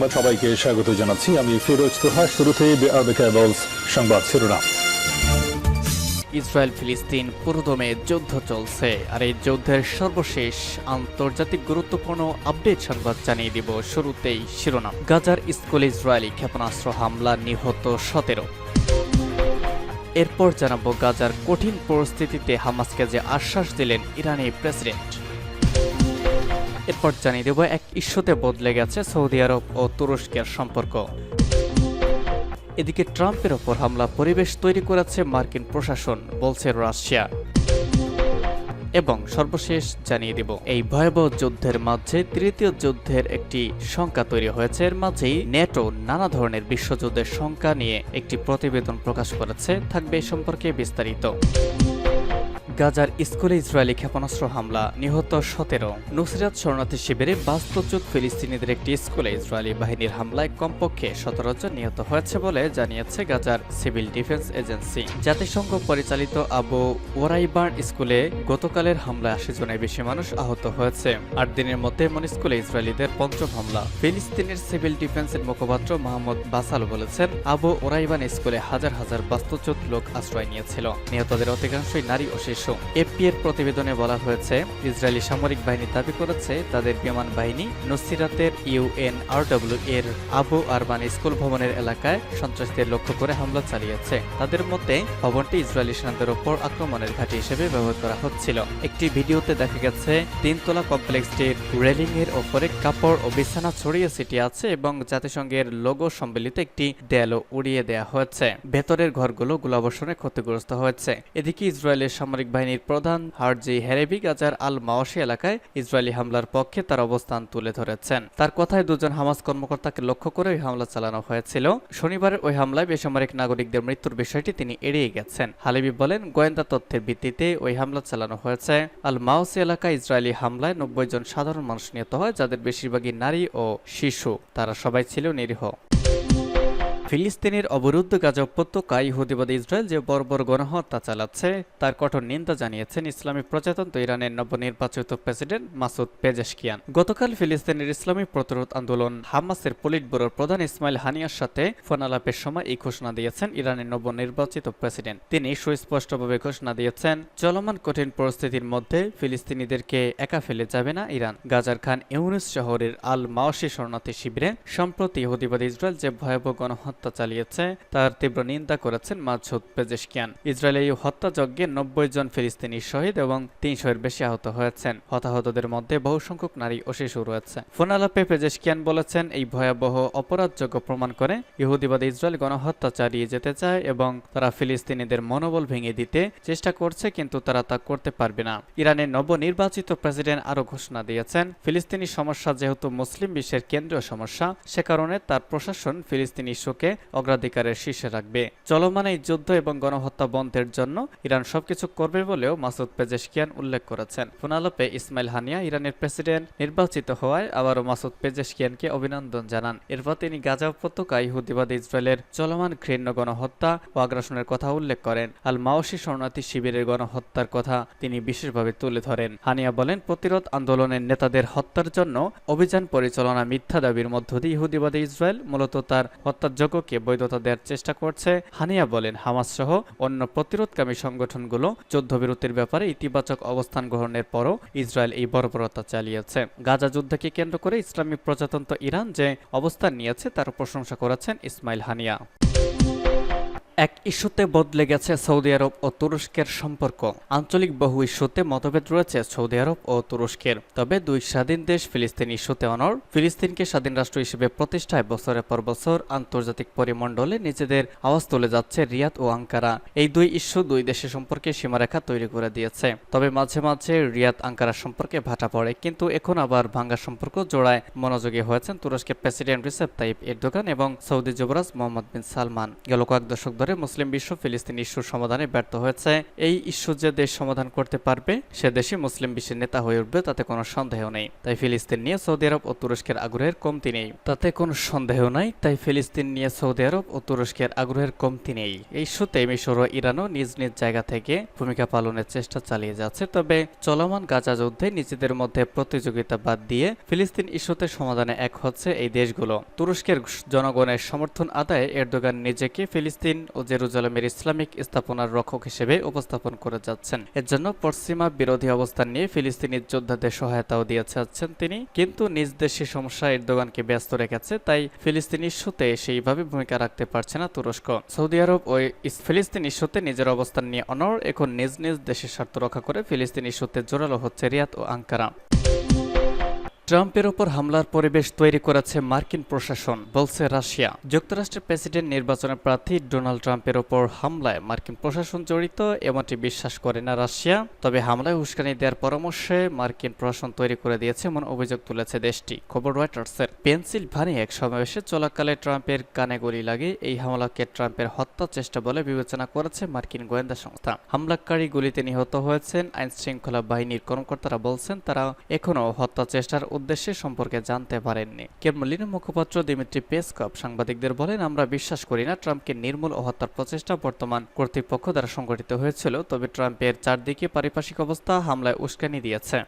সংবাদ সবাইকে স্বাগত জানাচ্ছি। আমি ফিরোজ তোহা শুরুতেই সংবাদ শিরোনাম। ইসরায়েল ফিলিস্তিন পুরোদমে যুদ্ধ চলছে, আর এই যুদ্ধের সর্বশেষ আন্তর্জাতিক গুরুত্বপূর্ণ আপডেট সংবাদ জানিয়ে দিব শুরুতেই শিরোনাম। গাজার স্কুল ইসরায়েলি ক্ষেপণাস্ত্র হামলা নিহত সতেরো। এরপর জানাব গাজার কঠিন পরিস্থিতিতে হামাসকে যে আশ্বাস দিলেন ইরানি প্রেসিডেন্ট। এরপর জানিয়ে দেব, এক ইস্যুতে বদলে গেছে সৌদি আরব ও তুরস্কের সম্পর্ক। এদিকে ট্রাম্পের ওপর হামলা, পরিবেশ তৈরি করেছে মার্কিন প্রশাসন, বলছে রাশিয়া। এবং সর্বশেষ জানিয়ে দেব, এই ভয়াবহ যুদ্ধের মাঝে তৃতীয় যুদ্ধের একটি সংখ্যা তৈরি হয়েছে। এর মাঝেই নেটো নানা ধরনের বিশ্বযুদ্ধের সংখ্যা নিয়ে একটি প্রতিবেদন প্রকাশ করেছে। থাকবে সম্পর্কে বিস্তারিত। গাজার স্কুলে ইসরায়েলি ক্ষেপণাস্ত্র হামলা, নিহত সতেরো। নুসরাত শরণার্থী শিবিরে বাস্তুচ্যুত ফিলিস্তিনিদের একটি স্কুলে ইসরায়েলি বাহিনীর হামলায় কমপক্ষে সতেরো জন নিহত হয়েছে বলে জানিয়েছে গাজার সিভিল ডিফেন্স এজেন্সি। জাতিসংঘ পরিচালিত আবু ওরাইবার্ন স্কুলে গতকালের হামলায় আশি জনের বেশি মানুষ আহত হয়েছে। আট দিনের মধ্যে এমন স্কুলে ইসরায়েলিদের পঞ্চম হামলা। ফিলিস্তিনের সিভিল ডিফেন্সের মুখপাত্র মোহাম্মদ বাসাল বলেছেন, আবু ওরাইবান স্কুলে হাজার হাজার বাস্তুচ্যুত লোক আশ্রয় নিয়েছিল। নিহতদের অধিকাংশই নারী ও শিশু। এপি এর প্রতিবেদনে বলা হয়েছে, ইসরায়েলি সামরিক বাহিনী দাবি করেছে, তাদের বিমান বাহিনী নসিরাতের ইউএনআরডব্লিউ এর আবু আরবান স্কুল ভবনের এলাকায় সন্ত্রাসীদের লক্ষ্য করে হামলা চালিয়েছে। তাদের মধ্যে ভবনটি ইসরায়েলি সেনাদের ওপর আক্রমণের ঘাঁটি হিসেবে ব্যবহার করা হচ্ছিল। একটি ভিডিওতে দেখা গেছে, তিনতলা কমপ্লেক্সটির রেলিং এর ওপরে কাপড় ও বিছানা ছড়িয়ে ছিটিয়ে আছে এবং জাতিসংঘের লোগো সম্মিলিত একটি দেয়ালও উড়িয়ে দেওয়া হয়েছে। ভেতরের ঘরগুলো গোলাবর্ষণে ক্ষতিগ্রস্ত হয়েছে। এদিকে ইসরায়েলের সামরিক বাহিনীর প্রধান হারজি হেরেবি গাজার আল মাওয়াশি এলাকায় ইসরায়েলি হামলার পক্ষে তার অবস্থান তুলে ধরেছেন। তার কথায় দুজন হামাস কর্মকর্তাকে লক্ষ্য করে ওই হামলা চালানো হয়েছিল। শনিবারের ওই হামলায় বেসামরিক নাগরিকদের মৃত্যুর বিষয়টি তিনি এড়িয়ে গেছেন। হালিবি বলেন, গোয়েন্দা তথ্যের ভিত্তিতে ওই হামলা চালানো হয়েছে। আল মাওসি এলাকায় ইসরায়েলি হামলায় নব্বই জন সাধারণ মানুষ নিহত হয়, যাদের বেশিরভাগই নারী ও শিশু। তারা সবাই ছিল নিরীহ। ফিলিস্তিনের অবরুদ্ধ গাজা উপত্যকায় ইহুদিবাদী ইসরায়েল যে বর্বর গণহত্যা চালাচ্ছে, তার কঠোর নিন্দা জানিয়েছেন ইসলামী প্রজাতন্ত্র ইরানের নবনির্বাচিত প্রেসিডেন্ট মাসুদ পেজেশকিয়ান। গতকাল ফিলিস্তিনের ইসলামী প্রতিরোধ আন্দোলন হামাসের পলিট ব্যুরোর প্রধান ইসমাইল হানিয়ার সাথে ফোন আলাপের সময় এই ঘোষণা দিয়েছেন ইরানের নবনির্বাচিত প্রেসিডেন্ট। তিনি সুস্পষ্টভাবে ঘোষণা দিয়েছেন, চলমান কঠিন পরিস্থিতির মধ্যে ফিলিস্তিনিদেরকে একা ফেলে যাবে না ইরান। গাজার খান ইউনুস শহরের আল মাওসি শরণার্থী শিবিরে সম্প্রতি ইহুদিবাদী ইসরায়েল যে ভয়াবহ গণহত্যা হত্যা চালিয়েছে, তার তীব্র নিন্দা করেছেন মাঝুদ পেজেশকিয়ান। ইসরায়েলে এই হত্যাযজ্ঞে নব্বই জন ফিলিস্তিনি শহীদ এবং তিনশো এর বেশি আহত হয়েছেন। হতাহতদের মধ্যে বহু সংখ্যক নারী ও শিশু রয়েছে। ফোনালাপে পেজেশকিয়ান বলেছেন, এই ভয়াবহ অপরাধযোগ্য প্রমাণ করে ইহুদিবাদী ইসরায়েল গণহত্যা চালিয়ে যেতে চায় এবং তারা ফিলিস্তিনিদের মনোবল ভেঙে দিতে চেষ্টা করছে, কিন্তু তারা তা করতে পারবে না। ইরানের নবনির্বাচিত প্রেসিডেন্ট আরও ঘোষণা দিয়েছেন, ফিলিস্তিনি সমস্যা যেহেতু মুসলিম বিশ্বের কেন্দ্রীয় সমস্যা, সে কারণে তার প্রশাসন ফিলিস্তিনি ইস্যুকে অগ্রাধিকারের শীর্ষে রাখবে। চলমান এই যুদ্ধ এবং গণহত্যা বন্ধের জন্য ইরান সবকিছু করবে বলেও মাসুদ পেজেশকিয়ান উল্লেখ করেছেন। ফোনালোপে ইসমাইল হানিয়া ইরানের প্রেসিডেন্ট নির্বাচিত হওয়ায় আবারও মাসুদ পেজেশকিয়ানকে অভিনন্দন জানান। এরপর তিনি গাজা উপত্যকা, ইহুদিবাদ ইসরায়েলের চলমান ঘৃণ্য গণহত্যা ও আগ্রাসনের কথা উল্লেখ করেন। আল মাওসি শরণার্থী শিবিরের গণহত্যার কথা তিনি বিশেষভাবে তুলে ধরেন। হানিয়া বলেন, প্রতিরোধ আন্দোলনের নেতাদের হত্যার জন্য অভিযান পরিচালনা মিথ্যা দাবির মধ্য দিয়ে ইহুদিবাদী ইসরায়েল মূলত তার হত্যাযোগ্যকে বৈধতা দেওয়ার চেষ্টা করছে হানিয়া বলেন হামাস সহ অন্য প্রতিরোধকামী সংগঠনগুলো যুদ্ধবিরতির ব্যাপারে ইতিবাচক অবস্থান গ্রহণের পরও ইসরায়েল এই বর্বরতা চালিয়েছে। গাজা যুদ্ধকে কেন্দ্র করে ইসলামী প্রজাতন্ত্র ইরান যে অবস্থান নিয়েছে তার প্রশংসা করেছেন ইসমাইল হানিয়া। এক ইস্যুতে বদলে গেছে সৌদি আরব ও তুরস্কের সম্পর্ক। আঞ্চলিক বহু ইস্যুতে মতভেদ রয়েছে সৌদি আরব ও তুরস্কের। তবে দুই স্বাধীন দেশ ফিলিস্তিন ইস্যুতে অনর ফিলিস্তিনকে স্বাধীন রাষ্ট্র হিসেবে প্রতিষ্ঠায় বছরের পর বছর আন্তর্জাতিক পরিমণ্ডলে নিজেদের আওয়াজ তুলে যাচ্ছে রিয়াদ ও আঙ্কারা। এই দুই ইস্যু দুই দেশের সম্পর্কে সীমারেখা তৈরি করে দিয়েছে। তবে মাঝে মাঝে রিয়াদ আঙ্কারা সম্পর্কে ভাটা পড়ে, কিন্তু এখন আবার ভাঙ্গা সম্পর্ক জোড়ায় মনোযোগী হয়েছেন তুরস্কের প্রেসিডেন্ট রিসেপ তাইপ এরদোগান এবং সৌদি যুবরাজ মোহাম্মদ বিন সালমান। গেল কয়েক দশক ধরে ধরে মুসলিম বিশ্ব ফিলিস্তিন ইস্যুর সমাধানে ব্যর্থ হয়েছে। এই ইস্যু যে দেশ সমাধান করতে পারবে, সে দেশই মুসলিম বিশ্বের নেতা হয়ে উঠবে, তাতে কোনো সন্দেহ নেই। তাই ফিলিস্তিন নিয়ে সৌদি আরব ও তুরস্কের আগ্রহের কমতি নেই। তাতে কোনো সন্দেহ নাই, তাই ফিলিস্তিন নিয়ে সৌদি আরব ও তুরস্কের আগ্রহের কমতি নেই। এই ইস্যুতে মিশর ও ইরানও নিজ নিজ জায়গা থেকে ভূমিকা পালনের চেষ্টা চালিয়ে যাচ্ছে। তবে চলমান গাজা যুদ্ধে নিজেদের মধ্যে প্রতিযোগিতা বাদ দিয়ে ফিলিস্তিন ইস্যুতে সমাধানে এক হচ্ছে এই দেশগুলো। তুরস্কের জনগণের সমর্থন আদায়ে এরদোগান নিজেকে ফিলিস্তিন ও জেরুজালেমের ইসলামিক স্থাপনার রক্ষক হিসেবে উপস্থাপন করে যাচ্ছেন। এর জন্য পশ্চিমা বিরোধী অবস্থান নিয়ে ফিলিস্তিনি যোদ্ধাদের সহায়তাও দিয়ে যাচ্ছেন তিনি। কিন্তু নিজ দেশে সমস্যা এরদোগানকে ব্যস্ত রেখেছে, তাই ফিলিস্তিন ইস্যুতে সেইভাবে ভূমিকা রাখতে পারছে না তুরস্ক। সৌদি আরব ও ফিলিস্তিন ইস্যুতে নিজের অবস্থান নিয়ে অনর এখন নিজ নিজ দেশের স্বার্থ রক্ষা করে ফিলিস্তিন ইস্যুতে জোরালো হচ্ছে রিয়াদ ও আঙ্কারা। ট্রাম্পের ওপর হামলার পরিবেশ তৈরি করেছে মার্কিন প্রশাসন, বলছে রাশিয়া। যুক্তরাষ্ট্রের প্রেসিডেন্ট নির্বাচনের প্রার্থী ডোনাল্ড ট্রাম্পের ওপর হামলায় মার্কিন প্রশাসন জড়িত, এমনটি বিশ্বাস করে না রাশিয়া। তবে হামলায় উস্কানি দেওয়ার পরামর্শে মার্কিন প্রশাসন তৈরি করে দিয়েছে এমন অভিযোগ তুলেছে দেশটি, খবর রয়টার্সের। পেনসিলভানিয়া এক সমাবেশে চলাকালে ট্রাম্পের কানে গুলি লাগে। এই হামলাকে ট্রাম্পের হত্যা চেষ্টা বলে বিবেচনা করেছে মার্কিন গোয়েন্দা সংস্থা। হামলাকারী গুলিতে নিহত হয়েছেন আইন শৃঙ্খলা বাহিনীর কর্মকর্তারা বলছেন, তারা এখনও হত্যা চেষ্টার উদ্দেশ্যে সম্পর্কে জানতে পারেননি। কেমলিনের মুখপাত্র দিমিত্রি পেসকপ সাংবাদিকদের বলেন, আমরা বিশ্বাস করি না ট্রাম্পকে নির্মূল ও হত্যার প্রচেষ্টা বর্তমান কর্তৃপক্ষ দ্বারা সংগঠিত হয়েছিল, তবে ট্রাম্পের চারদিকে পারিপার্শ্বিক অবস্থা হামলায় উস্কানি দিয়েছে।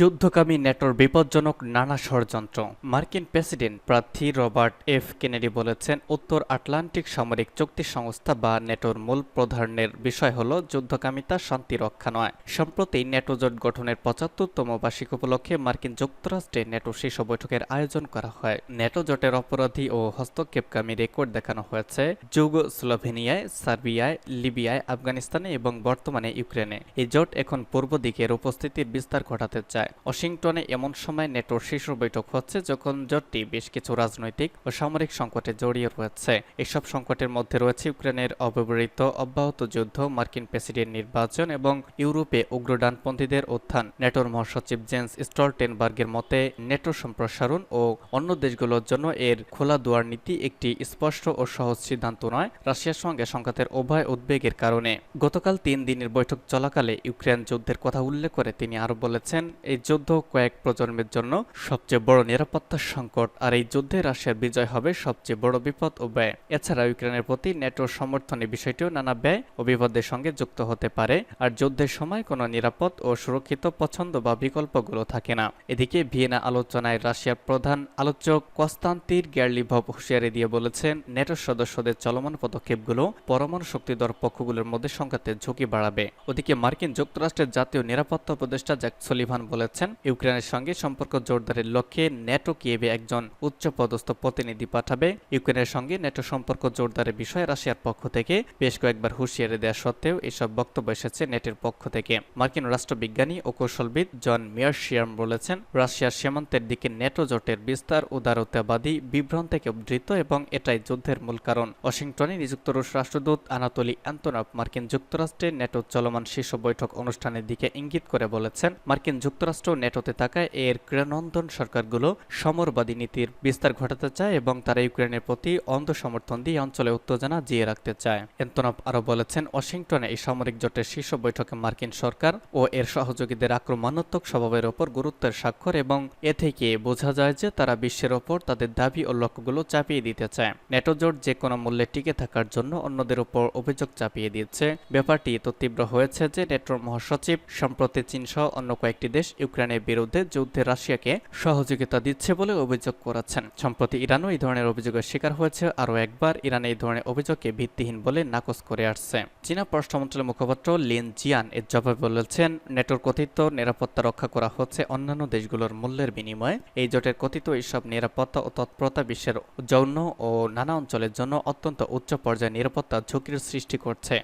যুদ্ধকামী নেটোর বিপজ্জনক নানা ষড়যন্ত্র। মার্কিন প্রেসিডেন্ট প্রার্থী রবার্ট এফ. কেনেডি বলেছেন, উত্তর আটলান্টিক সামরিক চুক্তি সংস্থা বা নেটোর মূল প্রধানের বিষয় হল যুদ্ধকামিতা শান্তি রক্ষা নয়। সম্প্রতি নেটো জোট গঠনের পঁচাত্তরতম বার্ষিক উপলক্ষে মার্কিন যুক্তরাষ্ট্রে নেটো শীর্ষ বৈঠকের আয়োজন করা হয়। নেটো জোটের অপরাধী ও হস্তক্ষেপকামী রেকর্ড দেখানো হয়েছে যুগ স্লোভেনিয়ায়, সার্বিয়ায়, লিবিয়ায়, আফগানিস্তানে এবং বর্তমানে ইউক্রেনে। এই জোট এখন পূর্ব দিকের উপস্থিতির বিস্তার ঘটাতে চায়। ওয়াশিংটনে এমন সময় নেটোর শীর্ষ বৈঠক হচ্ছে যখন জোটটি বেশ কিছু রাজনৈতিক ও সামরিক সংকটে জড়িয়ে রয়েছে। এসব সংকটের মধ্যে রয়েছে ইউক্রেনের অব্যবহৃত অব্যাহত যুদ্ধ, মার্কিন প্রেসিডেন্ট নির্বাচন এবং ইউরোপে উগ্র ডানপন্থীদের উত্থান। নেটোর মহাসচিব জেন্স স্টলটেনবার্গের মতে, নেটো সম্প্রসারণ ও অন্য দেশগুলোর জন্য এর খোলা দুয়ার নীতি একটি স্পষ্ট ও সহজ সিদ্ধান্ত নয়, রাশিয়ার সঙ্গে সংঘাতের উভয় উদ্বেগের কারণে। গতকাল তিন দিনের বৈঠক চলাকালে ইউক্রেন যুদ্ধের কথা উল্লেখ করে তিনি আরও বলেছেন, এই যুদ্ধ কয়েক প্রজন্মের জন্য সবচেয়ে বড় নিরাপত্তা সংকট, আর এই যুদ্ধে রাশিয়ার বিজয় হবে সবচেয়ে বড় বিপদ ও ব্যয়। এছাড়া ইউক্রেনের প্রতি নেটোর সমর্থনের বিষয়টিও নানা ব্যয় ও বিপদের সঙ্গে যুক্ত হতে পারে, আর যুদ্ধের সময় কোনো নিরাপদ ও সুরক্ষিত পছন্দ বা বিকল্পগুলো থাকে না। এদিকে ভিয়েনা আলোচনায় রাশিয়ার প্রধান আলোচক কস্তান্তির গ্যারলিভভ হুঁশিয়ারি দিয়ে বলেছেন নেটোর সদস্যদের চলমান পদক্ষেপগুলো পরমাণু শক্তিধর পক্ষগুলোর মধ্যে সংঘাতের ঝুঁকি বাড়াবে। ওদিকে মার্কিন যুক্তরাষ্ট্রের জাতীয় নিরাপত্তা উপদেষ্টা জ্যাক সলিভান বলেছেন ইউক্রেনের সঙ্গে সম্পর্ক জোরদারের লক্ষ্যে নেটো কিয়েভে একজন উচ্চপদস্থ প্রতিনিধি পাঠাবে। ইউক্রেনের সঙ্গে নেটো সম্পর্ক জোরদারের বিষয়ে রাশিয়ার পক্ষ থেকে বেশ কয়েকবার হুঁশিয়ারি দেওয়া সত্ত্বেও এসব বক্তব্য এসেছে নেটের পক্ষ থেকে। মার্কিন রাষ্ট্রবিজ্ঞানী ও কৌশলবিদ জন মিয়ারশিয়াম বলেছেন, রাশিয়ার সীমান্তের দিকে নেটো জোটের বিস্তার, উদারতাবাদী বিভ্রান্ত থেকে উদ্ধৃত এবং এটাই যুদ্ধের মূল কারণ। ওয়াশিংটনে নিযুক্ত রুশ রাষ্ট্রদূত আনাতলি অ্যান্তনভ মার্কিন যুক্তরাষ্ট্রে নেটো চলমান শীর্ষ বৈঠক অনুষ্ঠানের দিকে ইঙ্গিত করে বলেছেন, মার্কিন যুক্তরাষ্ট্র নেটোতে থাকায় এর ক্রীড়ানন্দন সরকারগুলো সমরবাদী নীতির বিস্তার ঘটাতে চায় এবং তারা ইউক্রেনের প্রতি অন্ধ সমর্থন দিয়ে অঞ্চলে উত্তেজনা জিয়ে রাখতে চায়। এন্তনভ আরও বলেছেন, ওয়াশিংটনে এই সামরিক জোটের শীর্ষ বৈঠকে মার্কিন সরকার ও এর সহযোগীদের আক্রমণাত্মক স্বভাবের ওপর গুরুত্বের স্বাক্ষর এবং এ থেকে বোঝা যায় যে তারা বিশ্বের ওপর তাদের দাবি ও লক্ষ্যগুলো চাপিয়ে দিতে চায়। নেটো জোট যে কোনো মূল্যে টিকে থাকার জন্য অন্যদের উপর অভিযোগ চাপিয়ে দিচ্ছে। ব্যাপারটি এত তীব্র হয়েছে যে নেটোর মহাসচিব, সম্প্রতি চীন সহ অন্য কয়েকটি দেশ ইউক্রেনের বিরুদ্ধে যুদ্ধে রাশিয়াকে সহযোগিতা দিচ্ছে বলে অভিযোগ করেছেন। সম্প্রতি ইরানও এই ধরনের অভিযোগের শিকার হয়েছে। আরও একবার ইরান এই ধরনের অভিযোগকে ভিত্তিহীন বলে নাকচ করে আসছে। চীনা পররাষ্ট্র মন্ত্রণালয়ের মুখপাত্র লিন জিয়ান এর জবাবে বলেছেন, নেটোর কথিত নিরাপত্তা রক্ষা করা হচ্ছে অন্যান্য দেশগুলোর মূল্যের বিনিময়ে। এই জোটের কথিত এইসব নিরাপত্তা ও তৎপরতা বিশ্বের যৌন ও নানা অঞ্চলের জন্য অত্যন্ত উচ্চ পর্যায়ে নিরাপত্তা ঝুঁকির সৃষ্টি করছে।